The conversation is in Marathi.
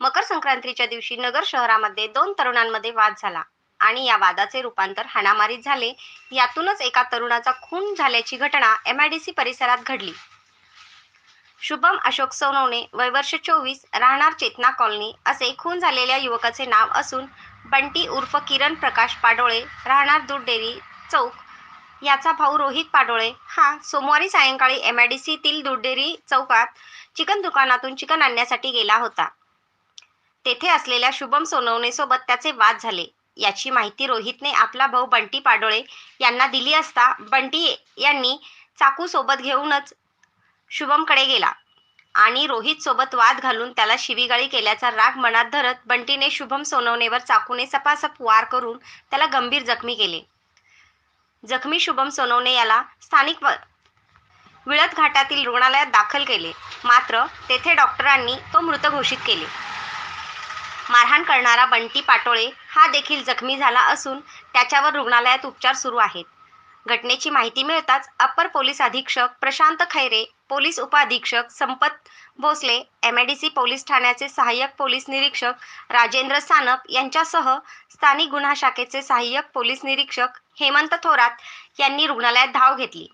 मकर संक्रांतीच्या दिवशी नगर शहरामध्ये दोन तरुणांमध्ये वाद झाला आणि या वादाचे रूपांतर हाणामारीत झाले. यातूनच एका तरुणाचा खून झाल्याची घटना एमआयडीसी परिसरात घडली. शुभम अशोक सोनवणे वयवर्ष चोवीस राहणार चेतना कॉलनी असे खून झालेल्या युवकाचे नाव असून बंटी उर्फ किरण प्रकाश पाडोळे राहणार दूध डेअरी चौक याचा भाऊ रोहित पाडोळे. हा सोमवारी सायंकाळी एम आय डी सीतील दूध डेअरी चौकात चिकन दुकानातून चिकन आणण्यासाठी गेला होता. तेथे असलेल्या शुभम सोनवणेसोबत त्याचे वाद झाले. याची माहिती रोहितने आपला भाऊ बंटी पाडोळे यांना दिली असता बंटी यांनी चाकू सोबत घेऊनच शुभमकडे गेला आणि रोहित सोबत वाद घालून त्याला शिवीगाळी केल्याचा राग मनात धरत बंटीने शुभम सोनवणेवर चाकूने सपासप वार करून त्याला गंभीर जखमी केले. जखमी शुभम सोनवणे याला स्थानिक व- विळत घाटातील रुग्णालयात दाखल केले. मात्र तेथे डॉक्टरांनी तो मृत घोषित केले. मारहाण करणारा बंटी पाटोळे हा देखील जखमी झाला असून त्याच्यावर रुग्णालयात उपचार सुरू आहेत. घटनेची माहिती मिळताच अप्पर पोलीस अधीक्षक प्रशांत खैरे पोलीस उपअधीक्षक संपत भोसले एम सी पोलीस ठाण्याचे सहाय्यक पोलीस निरीक्षक राजेंद्र सानप यांच्यासह स्थानिक गुन्हा शाखेचे सहाय्यक पोलीस निरीक्षक हेमंत थोरात यांनी रुग्णालयात धाव घेतली.